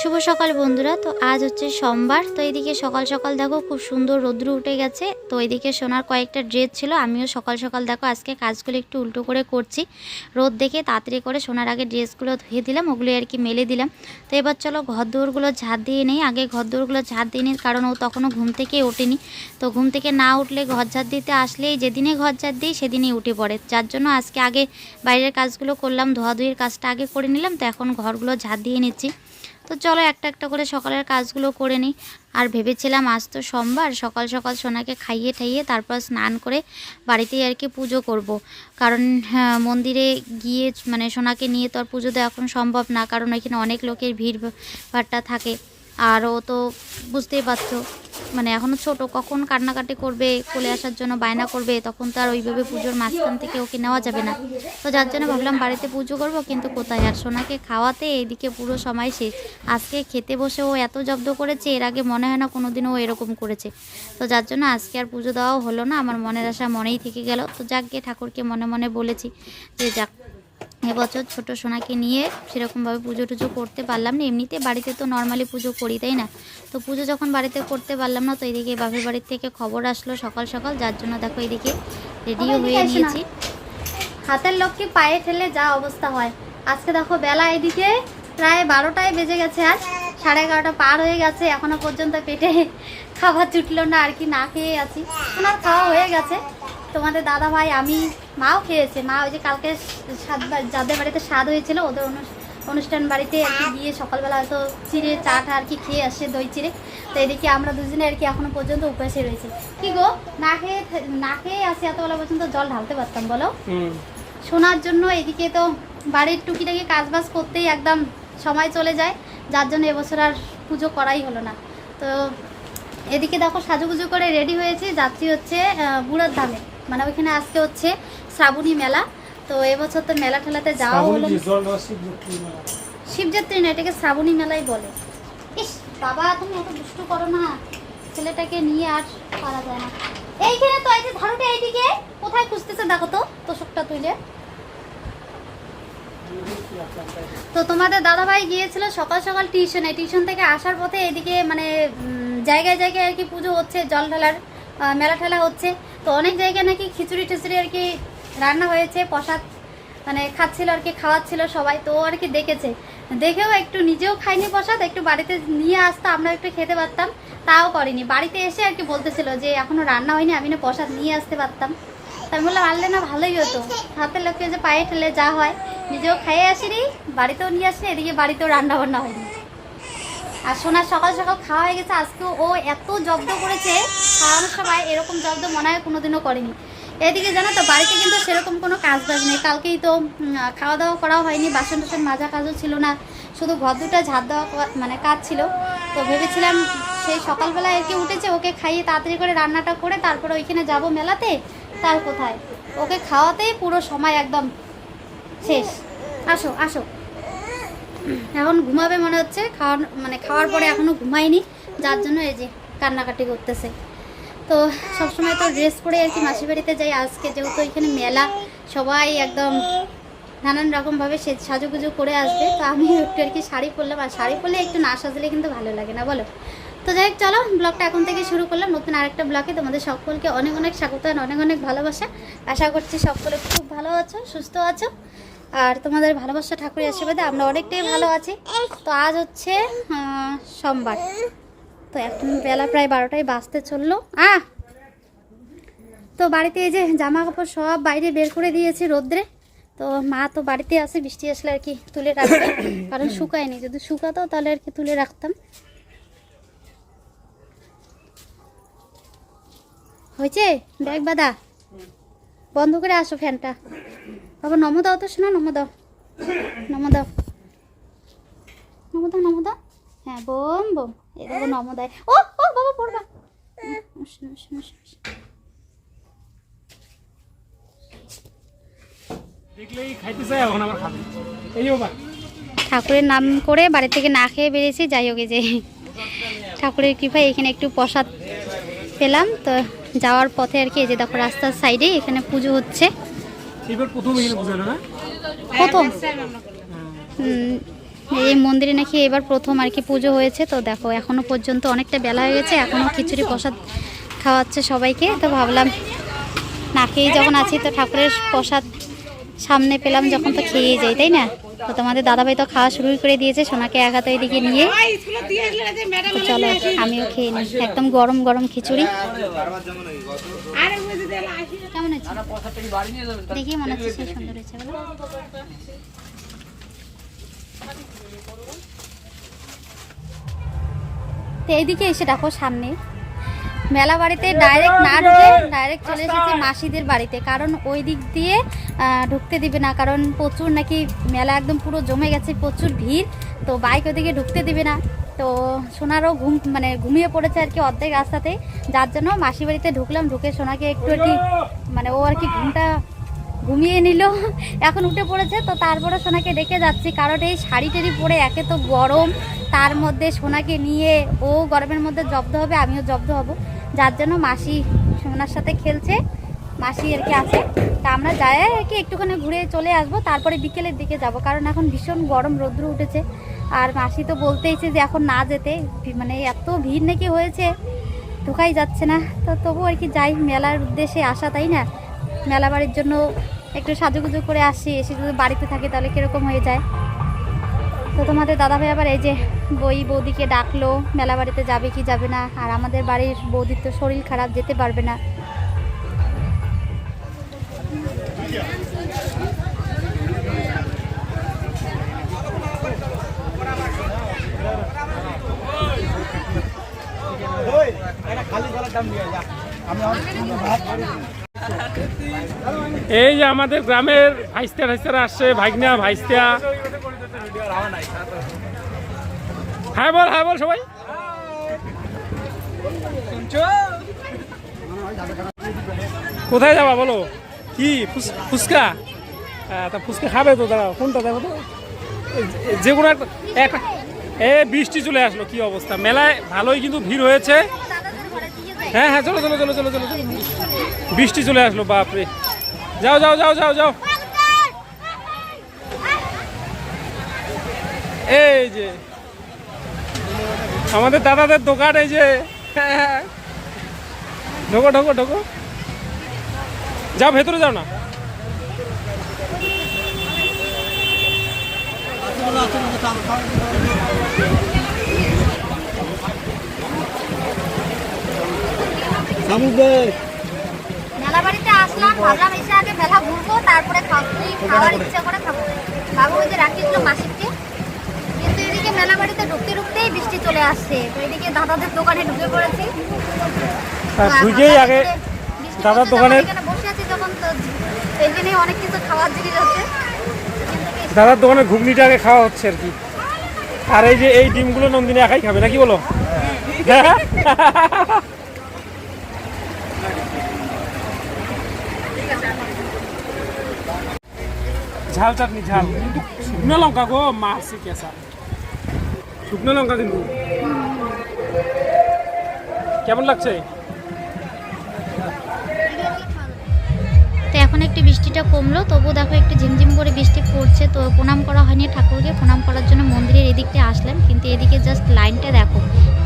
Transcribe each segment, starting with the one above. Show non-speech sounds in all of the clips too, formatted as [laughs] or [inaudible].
শুভ সকাল বন্ধুরা। তো আজ হচ্ছে সোমবার, তো এদিকে সকাল সকাল দেখো খুব সুন্দর রৌদ্র উঠে গেছে। তো এদিকে সোনার কয়েকটা ড্রেস ছিল, আমিও সকাল সকাল দেখো আজকে কাজগুলো একটু উল্টো করে করছি। রোদ দেখে তাড়াতাড়ি করে সোনার আগে ড্রেসগুলো ধুয়ে দিলাম ওগুলো আর কি মেলে দিলাম। তো এবার চলো ঘর দৌড়গুলো ঝাড় দিয়ে নেই। আগে ঘর দৌড়গুলো ঝাড় দিয়ে নিই, কারণ ও তখনও ঘুম থেকে ওঠেনি। তো ঘুম থেকে না উঠলে ঘর ঝাড় দিতে আসলেই যেদিনে ঘর ঝাড় দিই সেদিনই উঠে পড়ে। যার জন্য আজকে আগে বাইরের কাজগুলো করলাম, ধোয়াধুয়ির কাজটা আগে করে নিলাম, তো এখন ঘরগুলো ঝাড় দিয়ে নিচ্ছি। তো চলো একটা একটা করে সকালের কাজগুলো করে নিই আর ভেবেছিলাম আজ তো সোমবার সকাল সকাল সোনাকে খাইয়ে ঠাইয়ে তারপর স্নান করে বাড়িতেই আর কি পুজো করব। কারণ হ্যাঁ, মন্দিরে গিয়ে মানে সোনাকে নিয়ে তো আর পুজো দেওয়া এখন সম্ভব না কারণ এখানে অনেক লোকের ভিড় ভাট্টা থাকে আর ও তো বুঝতেই পারছ মানে এখনও ছোট, কখন কান্নাকাটি করবে, কোলে আসার জন্য বায়না করবে, তখন তো আর ওইভাবে পুজোর মাঝখান থেকে ওকে নেওয়া যাবে না। তো যার জন্য ভাবলাম বাড়িতে পুজো করব, কিন্তু কোথায়? আর সোনাকে খাওয়াতে এইদিকে পুরো সময় শেষ আজকে খেতে বসে ও এত জব্দ করেছে, এর আগে মনে হয় না কোনো দিনও ও এরকম করেছে। তো যার জন্য আজকে আর পুজো দেওয়াও হলো না, আমার মনের আশা মনেই থেকে গেল। তো যাক গিয়ে ঠাকুরকে মনে মনে বলেছি যে যাক এবছর ছোট সোনাকে নিয়ে সেরকমভাবে পুজো টুজো করতে পারলাম না। এমনিতে বাড়িতে তো নর্মালি পুজো করি তাই না? তো পুজো যখন বাড়িতে করতে পারলাম না তো এদিকে বাপের বাড়ির থেকে খবর আসলো সকাল সকাল। যার জন্য দেখো এদিকে রেডিও হয়ে নিয়েছি। হাতের লোককে পায়ে ঠেলে যা অবস্থা হয়। আজকে দেখো বেলা এদিকে প্রায় বারোটায় বেজে গেছে আর সাড়ে এগারোটা পার হয়ে গেছে। এখনও পর্যন্ত পেটে খাবার জুটলো না আর কি না খেয়ে আছি। ওনার খাওয়া হয়ে গেছে। তোমাদের দাদা ভাই আমি মাও খেয়েছে। মা ওই যে কালকে স্বাদ যাদের বাড়িতে স্বাদ হয়েছিল ওদের অনু- অনুষ্ঠান বাড়িতে আর কি গিয়ে সকালবেলা হয়তো চিড়ে চাটা আর কি খেয়ে আসছে দই চিড়ে। তো এদিকে আমরা দুজনে আর কি এখনও পর্যন্ত উপাসে রয়েছে। কি গো না খেয়ে না খেয়ে আসি এতবেলা পর্যন্ত? জল ঢালতে পারতাম বলো। শোনার জন্য এদিকে তো বাড়ির টুকিটাকি কাজবাজ করতেই একদম সময় চলে যায়। যার জন্য এবছর আর পুজো করাই হলো না। তো এদিকে দেখো সাজুগুজু করে রেডি হয়েছে যাত্রী হচ্ছে বুড়ার ধামে। মানে ওইখানে আজকে হচ্ছে শ্রাবণী মেলা। তো এবছর তো মেলা ঠেলাতে যাওয়া হলো শিবযাত্রী না এটাকে শ্রাবণী মেলাই বলে। ইস বাবা তুমি এত দুষ্টু করো না। ছেলেটাকে নিয়ে আর পারা যায় না। এইখানে তো এই যে ধারুটা এইদিকে কোথায় খুঁজতেছে দেখো তো তোষকটা তুলে তো তোমাদের দাদাভাই গিয়েছিল সকাল সকাল টিউশনে। টিউশন থেকে আসার পথে এদিকে মানে জায়গায় জায়গায় আর কি পুজো হচ্ছে, জল ঢালার মেলা ঠেলা হচ্ছে। তো অনেক জায়গায় নাকি খিচুড়ি টিচুড়ি আর কি রান্না হয়েছে, প্রসাদ মানে খাচ্ছিল আর কি, খাওয়াচ্ছিল সবাই, তো আর কি দেখেছে। দেখেও একটু নিজেও খাইনি প্রসাদ, একটু বাড়িতে নিয়ে আসতো আমরা একটু খেতে পারতাম, তাও করিনি। বাড়িতে এসে আর কি বলতেছিল যে, এখনও রান্না হয়নি, আমি না প্রসাদ নিয়ে আসতে পারতাম। তাই বললাম, আনলে না ভালোই হতো। হাতের লোককে যে পায়ে ঠেলে যা হয়, নিজেও খাইয়ে আসিনি, বাড়িতেও নিয়ে আসিনি, এদিকে বাড়িতেও রান্না বান্না হয়নি। আর সোনার সকাল সকাল খাওয়া হয়ে গেছে। আজকে ও এত জব্দ করেছে, খাওয়ানোর সময় এরকম জব্দ মনে হয় কোনোদিনও করেনি। এদিকে জানো তো, বাড়িতে কিন্তু সেরকম কোনো কাজ বাজ নেই। কালকেই তো খাওয়া দাওয়া করা হয়নি, বাসন টাসন মাজা কাজও ছিল না। শুধু ঘর দুটা দেওয়া মানে কাজ ছিল। তো ভেবেছিলাম সেই সকালবেলায় আর কি উঠেছে, ওকে খাইয়ে তাড়াতাড়ি করে রান্নাটা করে তারপরে ওইখানে যাব মেলাতে, তার কোথায়? ওকে খাওয়াতেই পুরো সময় একদম শেষ। আসো আসো। এখন ঘুমাবে মনে হচ্ছে, খাওয়ার মানে খাওয়ার পরে এখনও ঘুমায়নি, যার জন্য এই যে কান্নাকাটি করতেছে। তো সবসময় তো ড্রেস পরে আর কি মাসির বাড়িতে যাই, আজকে যেহেতু এখানে মেলা, সবাই একদম নানান রকমভাবে সে সাজুগুজু করে আসবে, তো আমি একটু আর কি শাড়ি পরলাম, আর শাড়ি পরলে একটু না সাজলে কিন্তু ভালো লাগে না, বলো? তো যাই হোক, চলো, ব্লগটা এখন থেকে শুরু করলাম, নতুন আরেকটা ব্লগে তোমাদের সকলকে অনেক অনেক স্বাগত, অনেক অনেক ভালোবাসা। আশা করছি সকলে খুব ভালো আছো, সুস্থ আছো। আর তোমাদের ভালোবাসা ঠাকুরের আশীর্বাদে আমরা অনেকটাই ভালো আছি। তো আজ হচ্ছে সোমবার। তো এখন বেলা প্রায় বারোটায় বাজতে চলল। আহ! তো বাড়িতে এই যে জামা কাপড় সব বাইরে বের করে দিয়েছি রোদ্রে। তো মা তো বাড়িতে আসে, বৃষ্টি আসলে আর কি তুলে রাখবে। কারণ শুকায়নি। যদি শুকাতো তাহলে আর কি তুলে রাখতাম। হয়েছে? ব্যাগ বাদা। বন্ধ করে আসো ফ্যানটা। বাবা নম দাও তো শোনা নম দাও। নম দাও। নম দাও নম দাও। হ্যাঁ বোম বোম। এ দেখো নম দেয়। ও ও বাবা পড়বা। এই ঠাকুরের নাম করে বাড়ি থেকে না খেয়ে বেরিয়েছি যাই হোক এই যে ঠাকুরের কৃপায় এখানে একটু প্রসাদ পেলাম। তো যাওয়ার পথে আর কি এই যে দেখো রাস্তার সাইডে এখানে পুজো হচ্ছে। এই মন্দিরে নাকি এবার প্রথম আর কি পুজো হয়েছে, তো দেখো, এখনও পর্যন্ত অনেকটা বেলা হয়ে গেছে, এখনও খিচুড়ি প্রসাদ খাওয়াচ্ছে সবাইকে, তো ভাবলাম না খেয়েই যখন আছি তো ঠাকুরের প্রসাদ সামনে পেলাম, যখন তো খেয়েই যাই, তাই না? তো তোমাদের দাদাভাই তো খাওয়া শুরু করে দিয়েছে, সোনাকে এক হাতে এদিকে নিয়ে। চলো, আমিও খেয়ে নিই। একদম গরম গরম খিচুড়ি। কেমন দেখি মনে হচ্ছে সুন্দর হয়েছে তো এইদিকে এসে দেখো সামনে। মেলা বাড়িতে ডাইরেক্ট না ঢুকে ডাইরেক্ট চলে এসেছি মাসিদের বাড়িতে। কারণ ওই দিক দিয়ে ঢুকতে দিবে না। কারণ প্রচুর নাকি মেলা একদম পুরো জমে গেছে, প্রচুর ভিড়। তো বাইক ওদিকে ঢুকতে দিবে না। তো সোনারও ঘুম মানে ঘুমিয়ে পড়েছে আর কি অর্ধেক রাস্তাতে। যার জন্য মাসি বাড়িতে ঢুকলাম, ঢুকে সোনাকে একটু আর কি মানে ও আর কি ঘুমটা ঘুমিয়ে নিল। এখন উঠে পড়েছে, তো তারপরে সোনাকে ডেকে যাচ্ছি। কারণ এই শাড়ি টাড়ি পরে একে তো গরম, তার মধ্যে সোনাকে নিয়ে ও গরমের মধ্যে জব্দ হবে, আমিও জব্দ হব। যার জন্য মাসি সোনার সাথে খেলছে, মাসি আর কি আছে। তা আমরা যাই আর কি একটুখানি ঘুরে চলে আসব, তারপরে বিকেলের দিকে যাব। কারণ এখন ভীষণ গরম, রৌদ্র উঠেছে। আর মাসি তো বলতেইছে যে এখন না যেতে মানে এত ভিড় নাকি হয়েছে, ঢোকাই যাচ্ছে না। তো তবু আর কি যাই, মেলার উদ্দেশ্যে আসা তাই না? মেলা বাড়ির জন্য একটু সাজুগুজু করে আসি, এসে যদি বাড়িতে থাকি তাহলে কীরকম হয়ে যায়? তো তোমাদের দাদাভাই আবার এই যে বই বৌদিকে ডাকলো মেলা বাড়িতে যাবে কি যাবে না, আর আমাদের বাড়ির বৌদির তো শরীর খারাপ, যেতে পারবে না। এই যে আমাদের গ্রামের ভাইস্তা ভাইস্তারা আসছে ভাইগনা ভাইস্তা। হ্যাঁ বল হ্যাঁ বল সবাই। কোথায় যাবা বলো? কি ফুচকা হ্যাঁ, তা ফুচকা খাবে তো দাঁড়াও কোনটা দেখো তো? যে কোনো একটা এ বৃষ্টি চলে আসলো কি অবস্থা? মেলায় ভালোই কিন্তু ভিড় হয়েছে। হ্যাঁ হ্যাঁ চলো চলো চলো চলো চলো চলো বৃষ্টি চলে আসলো, বাপরে। যাও যাও যাও যাও যাও। এই যে, আমাদের দাদাদের দোকান, এই যে। ঢোকো ঢোকো ঢোকো। যাও, ভেতরে যাও না। বাড়িতে আসলাম ভাবলাম এসে আগে মেলা ঘুরবো তারপরে খাওয়ার ইচ্ছা করে খাব। বাবু ওই যে রাখিয়েছিল মাসিককে। কিন্তু এদিকে মেলা বাড়িতে ঢুকতে ঢুকতেই বৃষ্টি চলে আসছে। এদিকে দাদাদের দোকানে ঢুকে পড়েছি। আগে দাদার দোকানে- বসে আছি যখন তো এখানে অনেক কিছু খাওয়ার জিনিস আছে। দাদার দোকানে ঘুগনিটা আগে খাওয়া হচ্ছে আর কি। আর এই যে এই ডিমগুলো নন্দিনী একাই খাবে নাকি বলো? হ্যাঁ? ঝাল চাটনি, ঝাল। কিন্তু শুকনো লঙ্কা গো মাছ কেসা শুকনো লঙ্কা কিন্তু। কেমন লাগছে? এখন একটু বৃষ্টিটা কমলো তবু দেখো একটু ঝিমঝিম করে বৃষ্টি পড়ছে, তো প্রণাম করা হয়নি ঠাকুরকে, প্রণাম করার জন্য মন্দিরের এদিকটা আসলাম, কিন্তু এদিকে জাস্ট লাইনটা দেখো,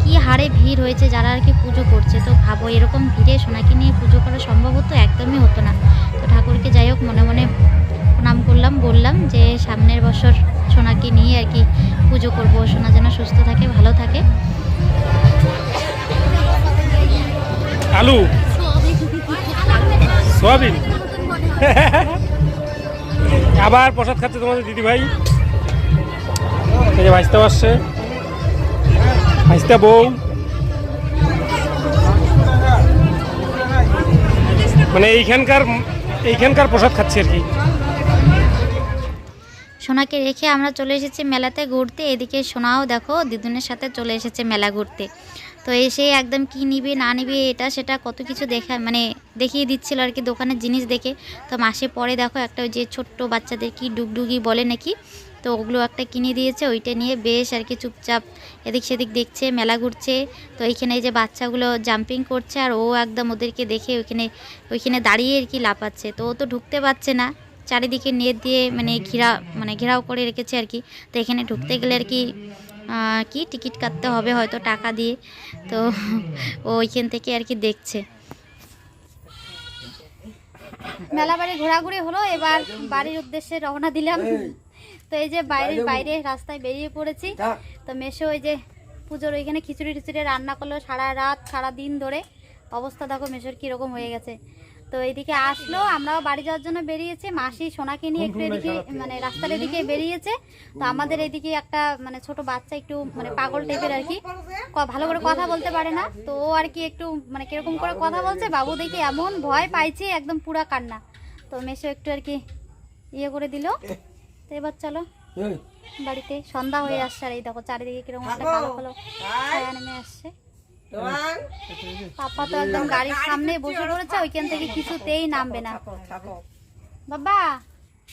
কি হারে ভিড় হয়েছে, যারা আর কি পুজো করছে, তো ভাবো এরকম ভিড়ে সোনাকে নিয়ে পুজো করা সম্ভব হতো, একদমই হতো না। তো ঠাকুরকে যাই হোক, মনে মনে প্রণাম করলাম, বললাম যে সামনের বছর সোনাকে নিয়ে আর কি পুজো করব। সোনা যেন সুস্থ থাকে, ভালো থাকে। আলু? সোয়াবিন? আবার প্রসাদ খাচ্ছে তোমাদের দিদি ভাই ভাইস্তাও আসছে ভাইস্তা বউ। মানে এইখানকার এইখানকার প্রসাদ খাচ্ছে আর কি। সোনাকে রেখে আমরা চলে এসেছি মেলাতে ঘুরতে। এদিকে সোনাও দেখো, দিদুনের সাথে চলে এসেছে মেলা ঘুরতে। তো এসে একদম কি নিবে, না নিবে, এটা সেটা কত কিছু দেখা মানে দেখিয়ে দিচ্ছিল আর কি দোকানের জিনিস দেখে। তো মাসে পরে দেখো একটা ওই যে ছোট্ট বাচ্চাদের কি ডুগডুগি বলে নাকি? তো ওগুলো একটা কিনে দিয়েছে, ওইটা নিয়ে বেশ আর কি চুপচাপ এদিক সেদিক দেখছে, মেলা ঘুরছে। তো এইখানে এই যে বাচ্চাগুলো জাম্পিং করছে আর ও একদম ওদেরকে দেখে ওইখানে ওইখানে দাঁড়িয়ে আর কি লাপাচ্ছে তো ও তো ঢুকতে পারছে না। চারিদিকে নেট দিয়ে মানে ঘেরা মানে ঘেরাও করে রেখেছে আর কি। তো এখানে ঢুকতে গেলে আর কি কি টিকিট কাটতে হবে হয়তো টাকা দিয়ে। তো [laughs] ওইখান থেকে আর কি দেখছে। মেলা বাড়ি ঘোরাঘুরি হলো, এবার বাড়ির উদ্দেশ্যে রওনা দিলাম। তো এই যে বাইরের বাইরে রাস্তায় বেরিয়ে পড়েছি। তো মেশো ওই যে পুজোর ওইখানে খিচুড়ি টিচুড়ি রান্না করল সারা রাত, সারা দিন ধরে। অবস্থা দেখো মেশোর কীরকম হয়ে গেছে। তো এইদিকে আসলো আমরাও বাড়ি যাওয়ার জন্য বেরিয়েছি। মাসি সোনাকে নিয়ে একটু এদিকে মানে রাস্তার এদিকে বেরিয়েছে। তো আমাদের এদিকে একটা মানে ছোট বাচ্চা একটু মানে পাগল টাইপের আর কি। ভালো করে কথা বলতে পারে না। তো ও আর কি একটু মানে কীরকম করে কথা বলছে বাবু দেখি এমন ভয় পাইছে একদম পুরা কান্না। তো মেশো একটু আর কি ইয়ে করে দিল। তো এবার চলো বাড়িতে সন্ধ্যা হয়ে আসছে আর এই দেখো চারিদিকে কীরকম একটা কালো কালো নেমে আসছে। পাপা তো একদম গাড়ির সামনে বসে পড়েছে ওইখান থেকে কিছুতেই নামবে না। বাবা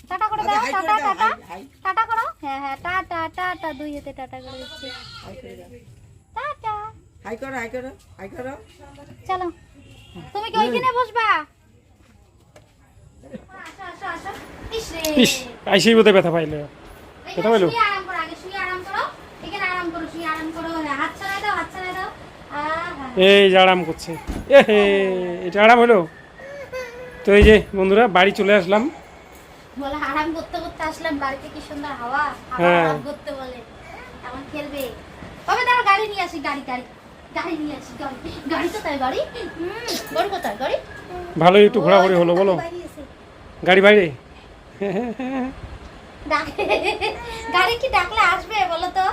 টাটা করে দাও টাটা টাটা। টাটা করো। হ্যাঁ হ্যাঁ টাটা টাটা দুই হাতে টাটা করে দিচ্ছি। টাটা। হাই করো হাই করো হাই করো। চলো। তুমি কি ওইখানে বসবা? আইসেই বোধহয় ব্যথা পাইলে। কোথায় পেল? শুয়ে আরাম করো আগে শুয়ে আরাম করো এখানে আরাম করো শুয়ে আরাম করো হ্যাঁ, হাত ছাড়াই দাও হাত ছাড়াই দাও আহা এই যে আরাম করছে। এ হে এটা আরাম হলো? তো এই যে বন্ধুরা বাড়ি চলে আসলাম। আরাম করতে করতে আসলাম বাড়িতে কি সুন্দর হাওয়া? হ্যাঁ। আরাম করতে বলে। এখন খেলবে। কবে দাঁড়ো গাড়ি নিয়ে আসি গাড়ি গাড়ি। গাড়ি নিয়ে আসি গাড়ি। গাড়ি কোথায় গাড়ি? গাড়ি কোথায় গাড়ি? ভালোই একটু ঘোরাঘুরি হলো বলো। গাড়ি বাইরে? গাড়ি কি ডাকলে আসবে বলো তো?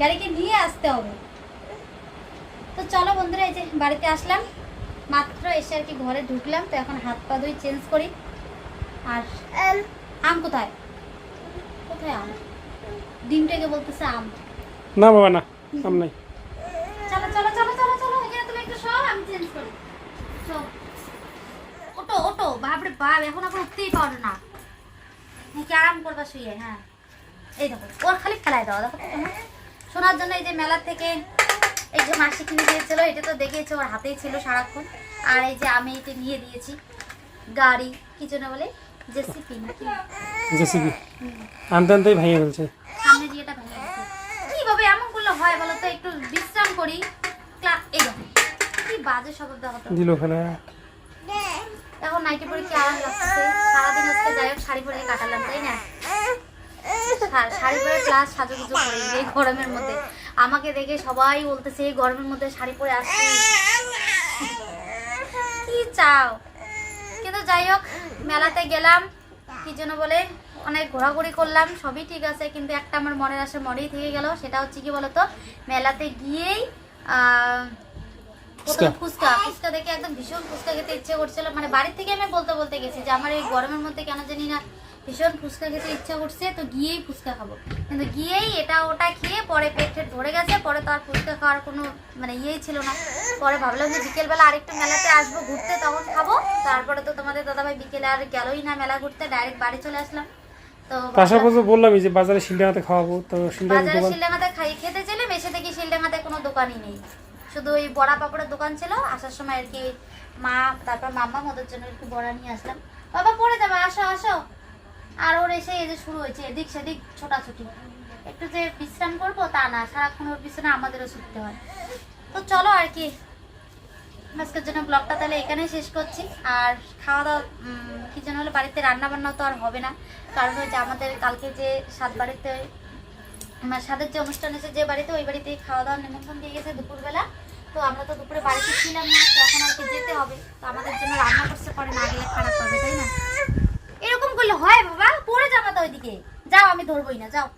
গাড়িকে নিয়ে আসতে হবে। তো চলো বন্ধুরা এই যে বাড়িতে আসলাম। মাত্র এসে আর কি ঘরে ঢুকলাম তো এখন হাত পা ধুই চেঞ্জ করি। আর আম কোথায়? কোথায় আম? ডিমটাকে বলতেছে আম। না বাবা না আম নাই। চলো চলো চলো চলো চলো এখানে তুমি একটু সব আমি চেঞ্জ করি। শো। ওটো ওটো বাপরে বাপ এখন আবার উঠতেই পারো না। মুখে আরাম করবা শুয়ে হ্যাঁ। এই দেখো ওর খালি ফেলাই দাও দেখো তোমার। শোনার জন্য এই যে মেলার থেকে এই যে মাসি কিনে দিয়েছিল এটা তো দেখেছ ওর হাতেই ছিল সারাক্ষণ। আর এই যে আমি এটা নিয়ে দিয়েছি গাড়ি কি জন্য বলে? জেসিপি নাকি? জেসিবি আনতে আনতেই ভেঙে ফেলছে। সামনে ভেঙে গেছে কীভাবে এমন করলে হয় বলো তো? একটু বিশ্রাম করি। ক্লা- এই দেখো কি বাজে শব্দ দেখো তো। দিল ফেলা এখন নাইটি পরে কি আরাম লাগছে। সারাদিন আজকে যাই হোক শাড়ি পরে কাটালাম তাই না? [laughs] শাড়ি পরে ক্লাস সাজুগুজু করে এই গরমের মধ্যে। আমাকে দেখে সবাই বলতেছে এই গরমের মধ্যে শাড়ি পরে আসছি কি চাও? কিন্তু যাই হোক মেলাতে গেলাম। কি জন্য বলে অনেক ঘোরাঘুরি করলাম সবই ঠিক আছে কিন্তু একটা আমার মনের আশা মনেই থেকে গেল। সেটা হচ্ছে কি বলতো মেলাতে গিয়েই প্রথমে ফুচকা। ফুচকা দেখে একদম ভীষণ ফুচকা খেতে ইচ্ছে করছিল। মানে বাড়ির থেকে আমি বলতে বলতে গেছি যে আমার এই গরমের মধ্যে কেন জানি না ভীষণ ফুচকা খেতে ইচ্ছা করছে তো গিয়েই ফুচকা খাব। কিন্তু গিয়েই এটা ওটা খেয়ে পরে পেট টেট ভরে গেছে পরে তো আর ফুচকা খাওয়ার কোনো মানে ইয়েই ছিল না। পরে ভাবলাম যে বিকেলবেলা আরেকটু মেলাতে আসব ঘুরতে তখন খাব। তারপরে তো তোমাদের দাদাভাই বিকেলে আর গেলই না মেলা ঘুরতে ডাইরেক্ট বাড়ি চলে আসলাম। তো পাশাপাশি বললামই যে বাজারে শিলডাঙাতে খাওয়াবো তো বাজারে দোকান খাই খেতে চাইলে এসে দেখি শিলডাঙ্গাতে কোনো দোকানই নেই। শুধু ওই বড়া পাপড়ের দোকান ছিল আসার সময় আর কি মা তারপর মাম্মা ওদের জন্য একটু বড়া নিয়ে আসলাম। বাবা পড়ে যাবে আসো আসো। আর ওর এসে এই যে শুরু হয়েছে, এদিক সেদিক ছোটাছুটি। একটু যে বিশ্রাম করব তা না, সারাক্ষণ ওর পিছনে আমাদেরও ছুটতে হয়। তো চলো আর কি, আজকের জন্য ব্লগটা তাহলে এখানেই শেষ করছি। আর খাওয়া দাওয়া কি যেন হলে, বাড়িতে রান্না বান্না তো আর হবে না। কারণ হচ্ছে আমাদের কালকে যে সাত বাড়িতে আমার সাদের যে অনুষ্ঠান আছে যে বাড়িতে, ওই বাড়িতে খাওয়া দাওয়ার নিমন্ত্রণ দিয়ে গেছে দুপুরবেলা। তো আমরা তো দুপুরে বাড়িতে ছিলাম না, তো এখন আর কি যেতে হবে। তো আমাদের জন্য রান্না করতে পারে না গেলে খারাপ হবে তাই না এরকম করলে হয় বাবা পড়ে ওইদিকে যাও, আমি ধরবই না, যাও।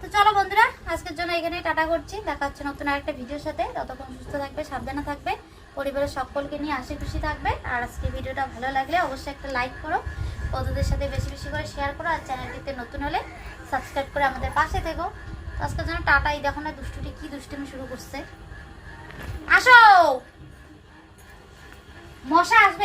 তো চলো বন্ধুরা, আজকের জন্য এখানে টাটা করছি। দেখা হচ্ছে নতুন আরেকটা ভিডিওর সাথে। ততক্ষণ সুস্থ থাকবে, সাবধানে থাকবে। পরিবারের সকলকে নিয়ে হাসি খুশি থাকবে। আর আজকে ভিডিওটা ভালো লাগলে অবশ্যই একটা লাইক করো। বন্ধুদের সাথে বেশি বেশি করে শেয়ার করো আর চ্যানেলটিতে নতুন হলে সাবস্ক্রাইব করে আমাদের পাশে থেকো। তো আজকের জন্য টাটাই। দেখো না দুষ্টুটি কি দুষ্টুমি শুরু করছে। আসো! মশা আসবে।